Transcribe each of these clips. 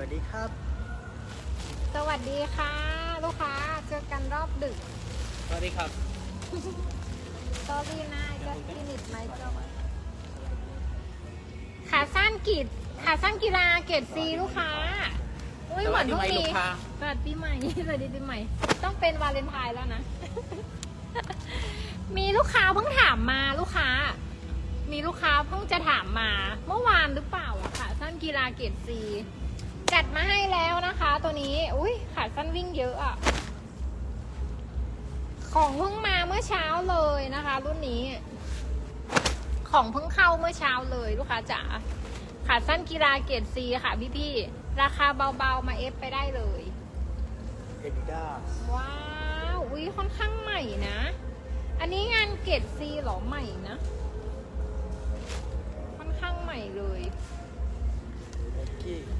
วัสดีครับ สวัสดีค่ะ ลูกค้าเจอกันรอบดึกสวัสดีครับสอรี่นะจะคลินิกไหมเจ้าขาสั้นกีดขาสั้นกีฬาเกรดซีลูกค้า อุ้ยเหมือนเพิ่งมีสวัสดีปีใหม่สวัสดีปีใหม่ ต้องเป็นวาเลนไทน์แล้วนะ มีลูกค้าเพิ่งถามมาลูกค้า มีลูกค้าเพิ่งจะถามมา เมื่อวานหรือเปล่าอะค่ะสั้นกีฬาเกรดซีจั ดมาให้แล้วนะคะ ตัวนี้ อุ้ยขาสั้นวิ่งเยอะอะของเพิ่งมาเมื่อเช้าเลยนะคะ รุ่นนี้ ของเพิ่งเข้าเมื่อเช้าเลยลูกค้าจ๋าขาสั้นกีฬาเกรดซีค่ะพี่ๆราคาเบาๆมาเอฟไปได้เลยเอดิดาสว้าวอุ้ยค่อนข้างใหม่นะ อันนี้งานเกรดซีหรอใหม่นะ ค่อนข้างใหม่เลยโ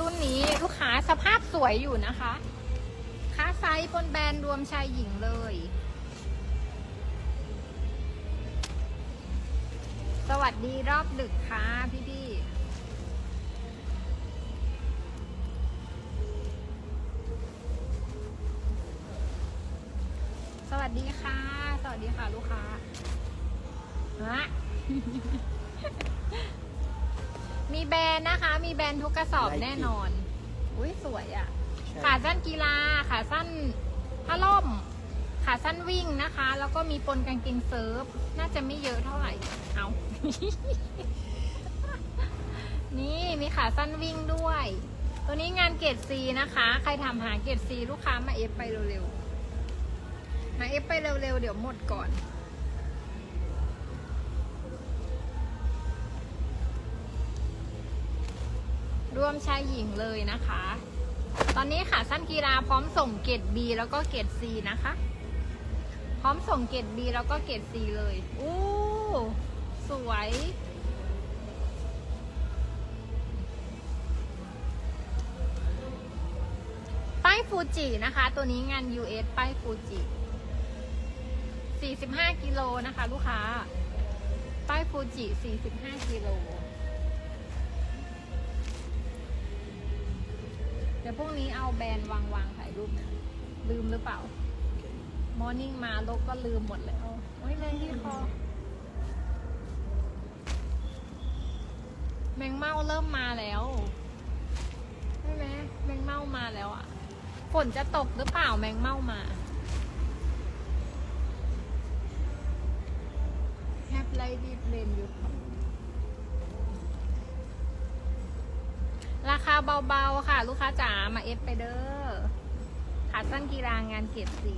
รุ่นนี้ลูกค้าสภาพสวยอยู่นะคะค้าไซส์บนแบรนด์รวมชายหญิงเลย สวัสดีรอบดึกค่ะพี่พี่สวัสดีค่ะ สวัสดีค่ะลูกค้าฮะ มีแบรนด์นะคะ มีแบรนด์ทุกกระสอบแน่นอน อุ้ยสวยอะ่ะใช่ขาสั้นกีฬา ขาสั้นผ้าล่ม ขาสั้นวิ่งนะคะ แล้วก็มีปนกางเกงเซิร์ฟ น่าจะไม่เยอะเท่าไหร่ เอา นี่มีขาสั้นวิ่งด้วย ตัวนี้งานเกรดซีนะคะ ใครทำหาเกรดซีลูกค้ามาเอฟไปเร็วๆ มาเอฟไปเร็วๆ เดี๋ยวหมดก่อน รวมชายหญิงเลยนะคะ ตอนนี้ขาสั้นกีฬาพร้อมส่งเกรด B แล้วก็เกรด C นะคะ พร้อมส่งเกรด B แล้วก็เกรด C เลยอู้สวยป้ายฟูจินะคะ ตัวนี้งาน US ป้ายฟูจิ 45 กิโลนะคะ ลูกค้า ป้ายฟูจิ 45 กิโล เดี๋ยวพรุ่งนี้เอาแบรนด์วางวางถ่ายรูปนะลืมหรือเปล่า มอร์นิ่งมาลกก็ลืมหมดแล้วโอ้ยแรงที่คอแมงเม่าเริ่มมาแล้วใช่ไหมแมงเม่ามาแล้วอะ ฝนจะตกหรือเปล่าแมงเม่ามาแฮปไลดีเพลนอยู่ ราคาเบาๆค่ะ ลูกค้าจ๋ามาเอฟไปเด้อขาสั้นกีฬางานเกียรติสี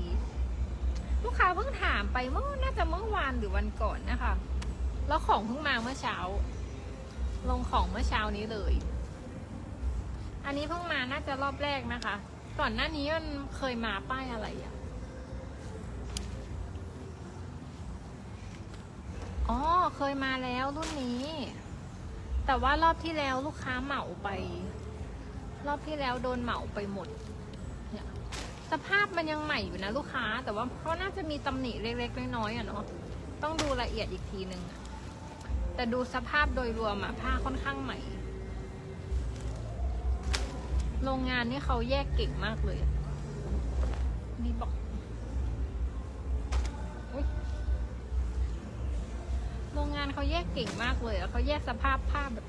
ลูกค้าเพิ่งถามไปเมื่อน่าจะเมื่อวานหรือวันก่อนนะคะ แล้วของเพิ่งมาเมื่อเช้า ลงของเมื่อเช้านี้เลย อันนี้เพิ่งมาน่าจะรอบแรกนะคะ ก่อนหน้านี้มันเคยมาป้ายอะไรอะอ๋อเคยมาแล้วรุ่นนี้ แต่ว่ารอบที่แล้วลูกค้าเหมาไป รอบที่แล้วโดนเหมาไปหมดเนี่ยสภาพมันยังใหม่อยู่นะลูกค้า แต่ว่าเขาน่าจะมีตำหนิเล็กๆน้อยๆอะเนาะต้องดูละเอียดอีกทีนึงแต่ดูสภาพโดยรวมอะผ้าค่อนข้างใหม่ โรงงานนี่เขาแยกเก่งมากเลย มีบอกานเขาแยกเก่งมากเลย แล้วเขาแยกสภาพภาพแบบ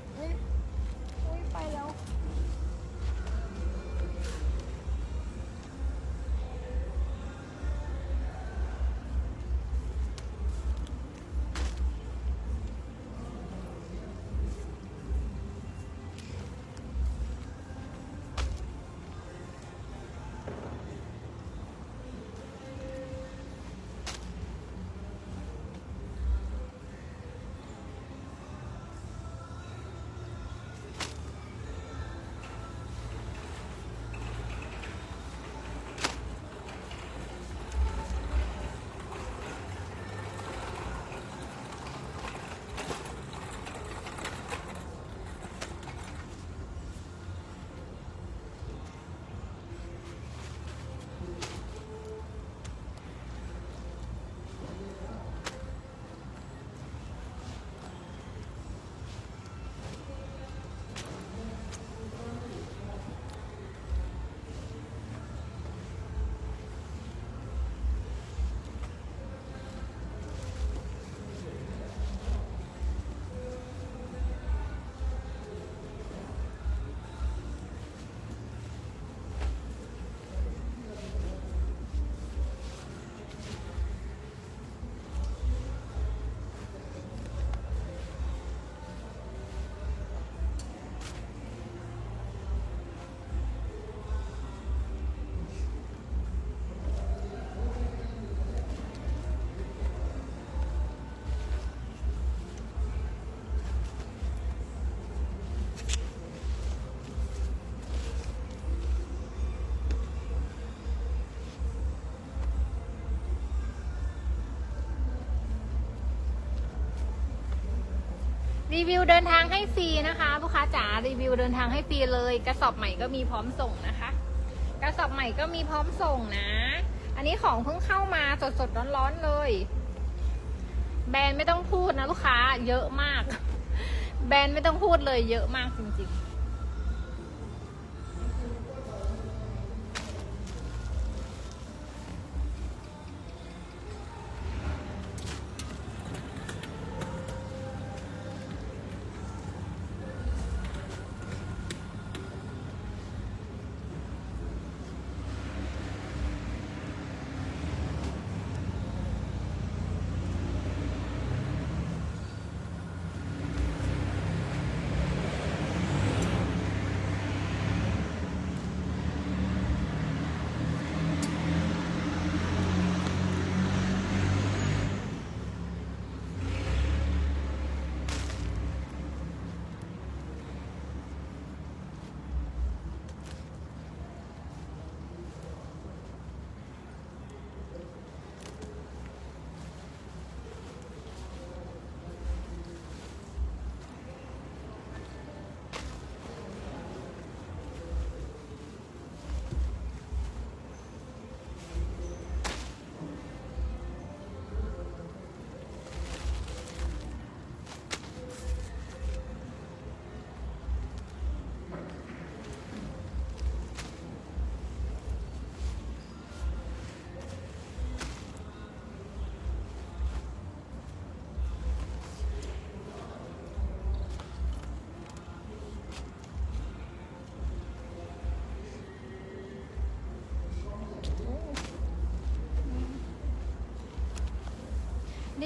รีวิวเดินทางให้ฟรีนะคะลูกค้าจ๋ารีวิวเดินทางให้ฟรีเลย กระสอบใหม่ก็มีพร้อมส่งนะคะ กระสอบใหม่ก็มีพร้อมส่งนะ อันนี้ของเพิ่งเข้ามาสดสดร้อนๆเลย แบรนด์ไม่ต้องพูดนะลูกค้า เยอะมาก แบรนด์ไม่ต้องพูดเลยเยอะมากจริงๆ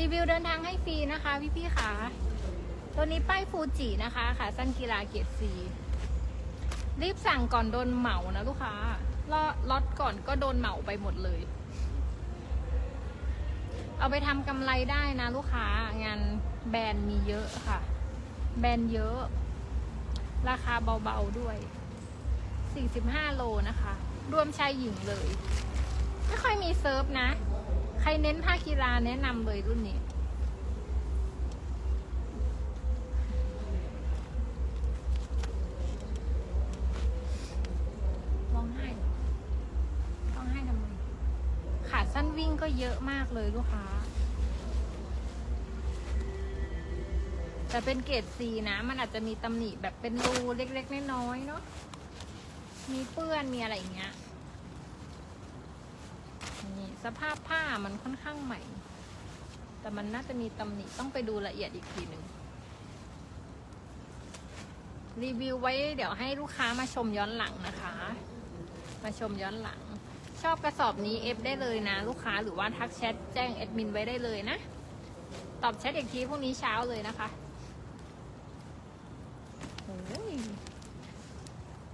รีวิวเดินทางให้ฟรีนะคะพี่ๆค่ะตัวนี้ป้ายฟูจินะคะค่ะสั้นกีฬาเกียรติซีรีบสั่งก่อนโดนเหมานะลูกค้าล็อตก่อนก็โดนเหมาไปหมดเลย เอาไปทำกำไรได้นะลูกค้างานแบรนด์มีเยอะค่ะ แบรนด์เยอะ ราคาเบาๆด้วย 45 โลนะคะ รวมชายหญิงเลย ไม่ค่อยมีเซิร์ฟนะ ใครเน้นภาคกีฬาแนะนำเลยรุ่นนี้ ร้องไห้ร้องไห้ทำไมขาสั้นวิ่งก็เยอะมากเลยลูกค้า แต่เป็นเกรดซีนะ มันอาจจะมีตำหนิแบบเป็นรูเล็กๆน้อยๆเนาะ มีเปื้อนมีอะไรอย่างเงี้ย นี่สภาพผ้ามันค่อนข้างใหม่ แต่มันน่าจะมีตำหนิต้องไปดูละเอียดอีกทีหนึ่งรีวิวไว้เดี๋ยวให้ลูกค้ามาชมย้อนหลังนะคะ มาชมย้อนหลัง ชอบกระสอบนี้เอฟได้เลยนะ ลูกค้าหรือว่าทักแชทแจ้งแอดมินไว้ได้เลยนะ ตอบแชทอีกทีพรุ่งนี้เช้าเลยนะคะ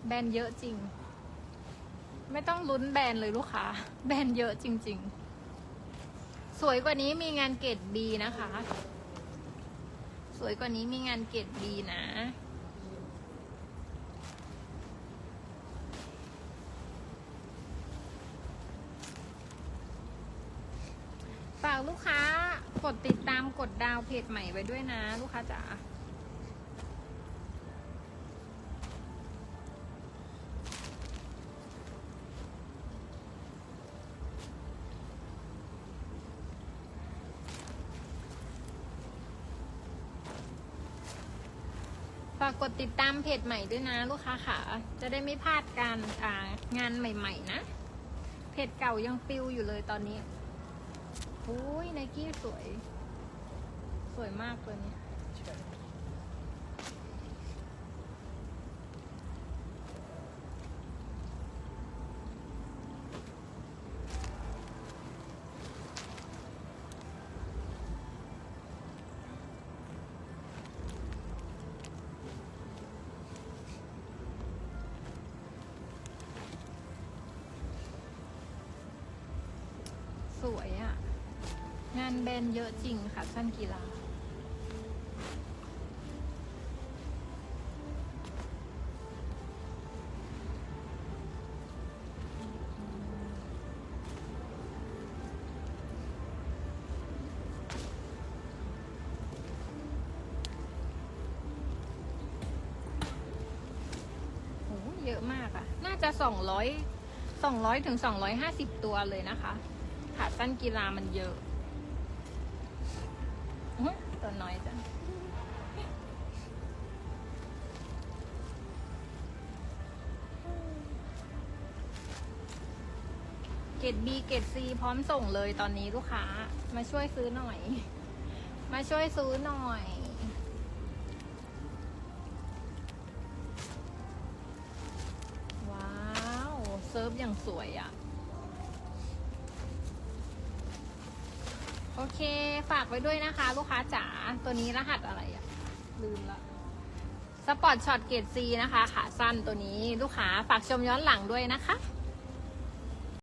แบนเยอะจริง ไม่ต้องลุ้นแบรนด์เลยลูกค้า แบรนด์เยอะจริง ๆ สวยกว่านี้มีงานเกรดบีนะคะ สวยกว่านี้มีงานเกรดบีนะ ฝากลูกค้ากดติดตามกดดาวเพจใหม่ไว้ด้วยนะ ลูกค้าจ๋า กดติดตามเพจใหม่ด้วยนะลูกค้าค่ะ จะได้ไม่พลาดการางานใหม่ ๆ นะ เพจเก่ายังปิวอยู่เลยตอนนี้อุ้ยไนกี้สวย สวยมากตัวนี้ วยอะ่ะ งานแบนเยอะจริงค่ะสั้นกีฬาเยอะมากอะ่ะ น่าจะสองร้อยสองร้อยถึงสองร้อยห้าสิบตัวเลยนะคะ ขาสั้นกีฬามันเยอะตัวน้อยจังเกรด B เกรด C พร้อมส่งเลยตอนนี้ลูกค้า มาช่วยซื้อหน่อย มาช่วยซื้อหน่อยว้าว เซิร์ฟอย่างสวยอะ่ะ โอเคฝากไว้ด้วยนะคะ ลูกค้าจ๋าตัวนี้รหัสอะไรอะลืมละสปอร์ตช็อตเกรดซีนะคะ ขาสั้นตัวนี้ลูกค้าฝากชมย้อนหลังด้วยนะคะ